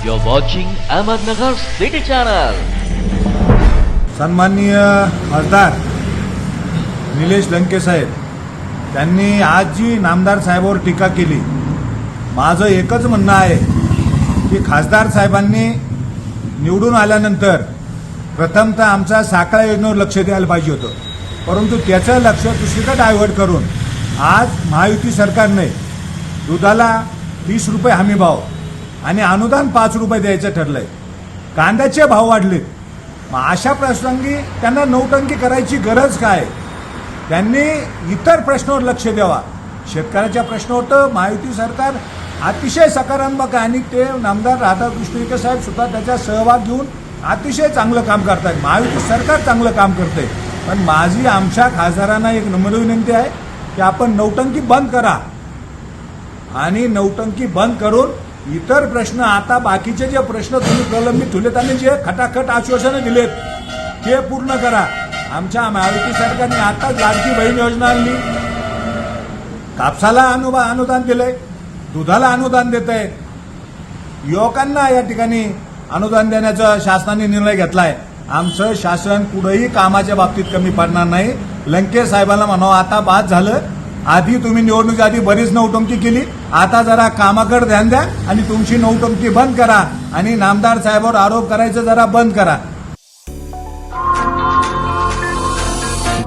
You're watching Ahmednagar City Channel. सन्माननीय खासदार निलेश लंके साहेब त्यांनी आज जी नामदार साहेबावर टीका केली माझं एकच म्हणणं आहे की खासदार साहेबांनी निवडून आल्यानंतर प्रथमतः आमचा साखळा योजनेवर लक्ष द्यायला पाहिजे होतं परंतु त्याचं लक्ष दुसरीकडे डायव्हर्ट करून आज महायुती सरकारने दुधाला तीस रुपये हमीभाव आणि अनुदान पाच रुपये द्यायचं ठरलंय. कांद्याचे भाव वाढलेत. मग अशा प्रसंगी त्यांना नौटंकी करायची गरज काय? त्यांनी इतर प्रश्नावर लक्ष द्यावा. शेतकऱ्याच्या प्रश्नावर तर महायुती सरकार अतिशय सकारात्मक आहे आणि ते नामदार राधाकृष्ण विखे साहेब सुद्धा त्याचा सहभाग घेऊन अतिशय चांगलं काम करतात महायुती सरकार चांगलं काम करते पण माझी आमच्या खासदारांना एक नम्र विनंती आहे की आपण नौटंकी बंद करा. आणि नौटंकी बंद करून इतर प्रश्न आता बाकीचे जे प्रश्न तुम्ही प्रलंबित ठेवलेत आणि जे खटाखट आश्वासनं दिलेत ते पूर्ण करा. आमच्या महायुती सरकारने आताच लाडकी बहीण योजना आणली. कापसाला अनुबा अनुदान दिलंय दुधाला अनुदान देत आहे युवकांना या ठिकाणी अनुदान देण्याचा शासनाने निर्णय घेतलाय. आमचं शासन कुठंही कामाच्या बाबतीत कमी पडणार नाही. लंकेश साहेबांना म्हणावं आता बाद झालं आधी तुम्ही निवडणुकी आधी बरीच नौटंकी केली. आता जरा कामाकडे ध्यान द्या आणि तुमची नौटंकी बंद करा आणि नामदार साहेबांवर आरोप करायचं जरा बंद करा.